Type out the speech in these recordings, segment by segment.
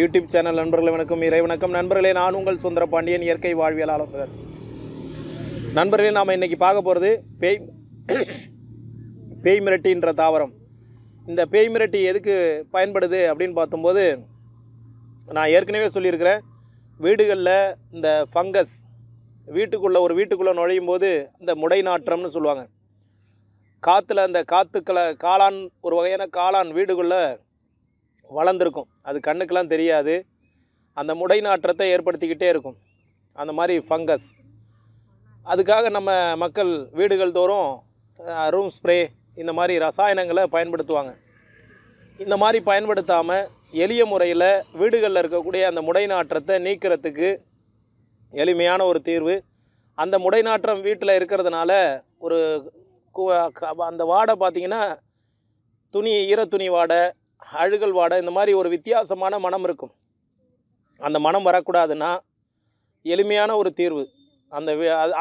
YouTube channel நண்பர்கள் வணக்கம். இறை வணக்கம். நண்பர்களே நான் உங்கள் சுந்தர பாண்டியன் இயற்கை வாழ்வியல் ஆலோசகர். நண்பர்களே நாம் இன்றைக்கி பார்க்க போகிறது பேய் பேய் மிரட்டின்ற தாவரம். இந்த பேய் மிரட்டி எதுக்கு பயன்படுது அப்படின்னு பார்த்தும்போது நான் ஏற்கனவே சொல்லியிருக்கிறேன். வீடுகளில் இந்த ஃபங்கஸ் வீட்டுக்குள்ளே ஒரு வீட்டுக்குள்ளே நுழையும் போது இந்த முடை நாற்றம்னு சொல்லுவாங்க. காற்றுல அந்த காற்றுக்களை காளான் ஒரு வகையான காளான் வீடுக்குள்ளே வளர்ந்துருக்கும். அது கண்ணுக்கெலாம் தெரியாது. அந்த முடை நாற்றத்தை ஏற்படுத்திக்கிட்டே இருக்கும். அந்த மாதிரி ஃபங்கஸ். அதுக்காக நம்ம மக்கள் வீடுகள் தோறும் ரூம் ஸ்ப்ரே இந்த மாதிரி ரசாயனங்களை பயன்படுத்துவாங்க. இந்த மாதிரி பயன்படுத்தாமல் எளிய முறையில் வீடுகளில் இருக்கக்கூடிய அந்த முடை நாற்றத்தை நீக்கிறதுக்கு எளிமையான ஒரு தீர்வு. அந்த முடை நாற்றம் வீட்டில் இருக்கிறதுனால ஒரு அந்த வாடை பார்த்திங்கன்னா துணி ஈரத்துணி வாடை அழுகல் வாடை இந்த மாதிரி ஒரு வித்தியாசமான மனம் இருக்கும். அந்த மனம் வரக்கூடாதுன்னா எளிமையான ஒரு தீர்வு. அந்த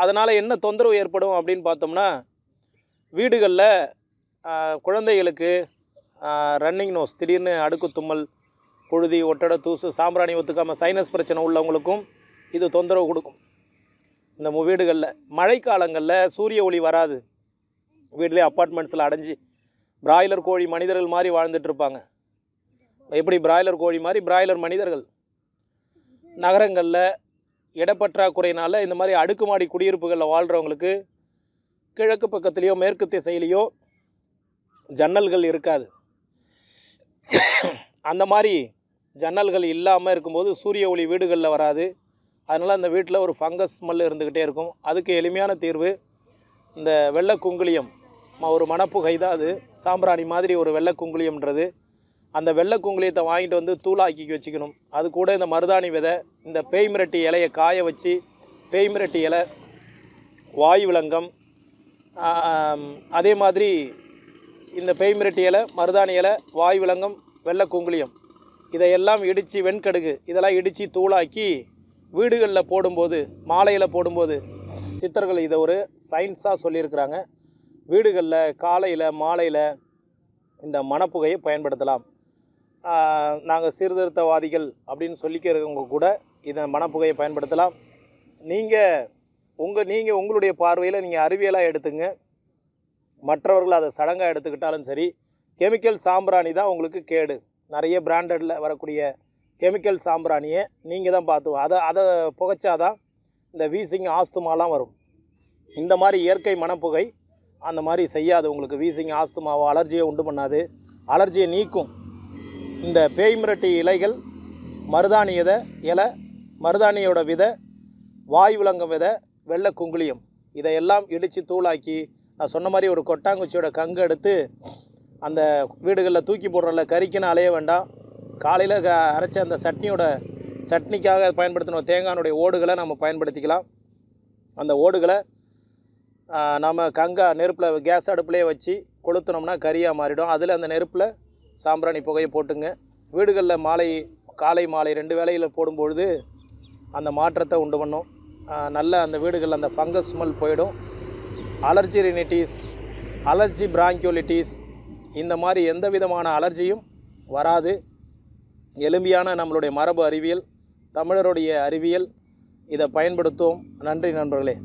அதனால் என்ன தொந்தரவு ஏற்படும் அப்படின்னு பார்த்தோம்னா வீடுகளில் குழந்தைகளுக்கு ரன்னிங் நோஸ் திடீர்னு அடுக்கு தும்மல் புழுதி ஒட்டடை தூசு சாம்பிராணி ஒத்துக்காமல் சைனஸ் பிரச்சனை உள்ளவங்களுக்கும் இது தொந்தரவு கொடுக்கும். இந்த வீடுகளில் மழைக்காலங்களில் சூரிய ஒளி வராது. வீட்லேயே அப்பார்ட்மெண்ட்ஸில் அடைஞ்சு பிராய்லர் கோழி மனிதர்கள் மாதிரி வாழ்ந்துட்டு இருப்பாங்க. எப்படி பிராய்லர் கோழி மாதிரி? பிராய்லர் மனிதர்கள். நகரங்களில் இடப்பற்றாக்குறையினால் இந்த மாதிரி அடுக்குமாடி குடியிருப்புகளில் வாழ்கிறவங்களுக்கு கிழக்கு பக்கத்துலேயோ மேற்கு திசையிலையோ ஜன்னல்கள் இருக்காது. அந்த மாதிரி ஜன்னல்கள் இல்லாமல் இருக்கும்போது சூரிய ஒளி வீடுகளில் வராது. அதனால் அந்த வீட்டில் ஒரு ஃபங்கஸ் ஸ்மெல் இருந்துக்கிட்டே இருக்கும். அதுக்கு எளிமையான தீர்வு இந்த வெள்ளை குங்குளியம். ஒரு மணப்புகை தான் அது. சாம்பிராணி மாதிரி ஒரு வெள்ளை குங்குளியம்ன்றது. அந்த வெள்ளை குங்குளியத்தை வாங்கிட்டு வந்து தூளாக்கி வச்சுக்கணும். அது கூட இந்த மருதாணி விதை இந்த பேய் மிரட்டி இலையை காய வச்சு பேய் மிரட்டி இலை வாயு விலங்கம் அதே மாதிரி இந்த பேய் மிரட்டி இலை மருதாணி இலை வாயு விலங்கம் வெள்ளை குங்குளியம். இதையெல்லாம் இடித்து வெண்கடுகு இதெல்லாம் இடித்து தூளாக்கி வீடுகளில் போடும்போது மாலையில் போடும்போது சித்தர்கள் இதை ஒரு சயின்ஸாக சொல்லியிருக்கிறாங்க. வீடுகளில் காலையில் மாலையில் இந்த மணப்புகையை பயன்படுத்தலாம். நாங்கள் சீர்திருத்தவாதிகள் அப்படின்னு சொல்லிக்கிறவங்க கூட இதை மணப்புகையை பயன்படுத்தலாம். நீங்கள் உங்கள் நீங்கள் உங்களுடைய பார்வையில் நீங்கள் அறிவியலாக எடுத்துங்க. மற்றவர்கள் அதை சடங்காக எடுத்துக்கிட்டாலும் சரி கெமிக்கல் சாம்பிராணி தான் உங்களுக்கு கேடு. நிறைய பிராண்டடில் வரக்கூடிய கெமிக்கல் சாம்பிராணியை நீங்கள் தான் பார்த்து அதை அதை புகைச்சாதான் இந்த வீசிங் ஆஸ்துமாலாம் வரும். இந்த மாதிரி இயற்கை மணப்புகை அந்த மாதிரி செய்யாது. உங்களுக்கு வீசிங் ஆஸ்துமாவோ அலர்ஜியை உண்டு பண்ணாது. அலர்ஜியை நீக்கும். இந்த பேய் மிரட்டி இலைகள் மருதாணி இலை இலை மருதாணியோட விதை வாய் விலங்கம் விதை வெள்ளை குங்குளியம். இதையெல்லாம் இடித்து தூளாக்கி நான் சொன்ன மாதிரி ஒரு கொட்டாங்குச்சியோட கங்கு எடுத்து அந்த வீடுகளில் தூக்கி போடுறல கறிக்குன்னு அலைய வேண்டாம். காலையில் க அரைச்ச அந்த சட்னியோட சட்னிக்காக பயன்படுத்தின தேங்காயினுடைய ஓடுகளை நம்ம பயன்படுத்திக்கலாம். அந்த ஓடுகளை நாம் கங்கா நெருப்பில் கேஸ் அடுப்புலேயே வச்சு கொளுத்துனோம்னா கறியாக மாறிடும். அதில் அந்த நெருப்பில் சாம்பிராணி புகையை போட்டுங்க. வீடுகளில் மாலை காலை மாலை ரெண்டு வேளையில் போடும்பொழுது அந்த மாற்றத்தை உண்டு பண்ணும். நல்ல அந்த வீடுகளில் அந்த ஃபங்கஸ் ஸ்மெல் போயிடும். அலர்ஜி ரினிட்டிஸ் அலர்ஜி பிராங்கியோலிட்டிஸ் இந்த மாதிரி எந்த விதமான அலர்ஜியும் வராது. எலும்பியான நம்மளுடைய மரபு அறிவியல் தமிழருடைய அறிவியல். இதை பயன்படுத்துவோம். நன்றி நண்பர்களே.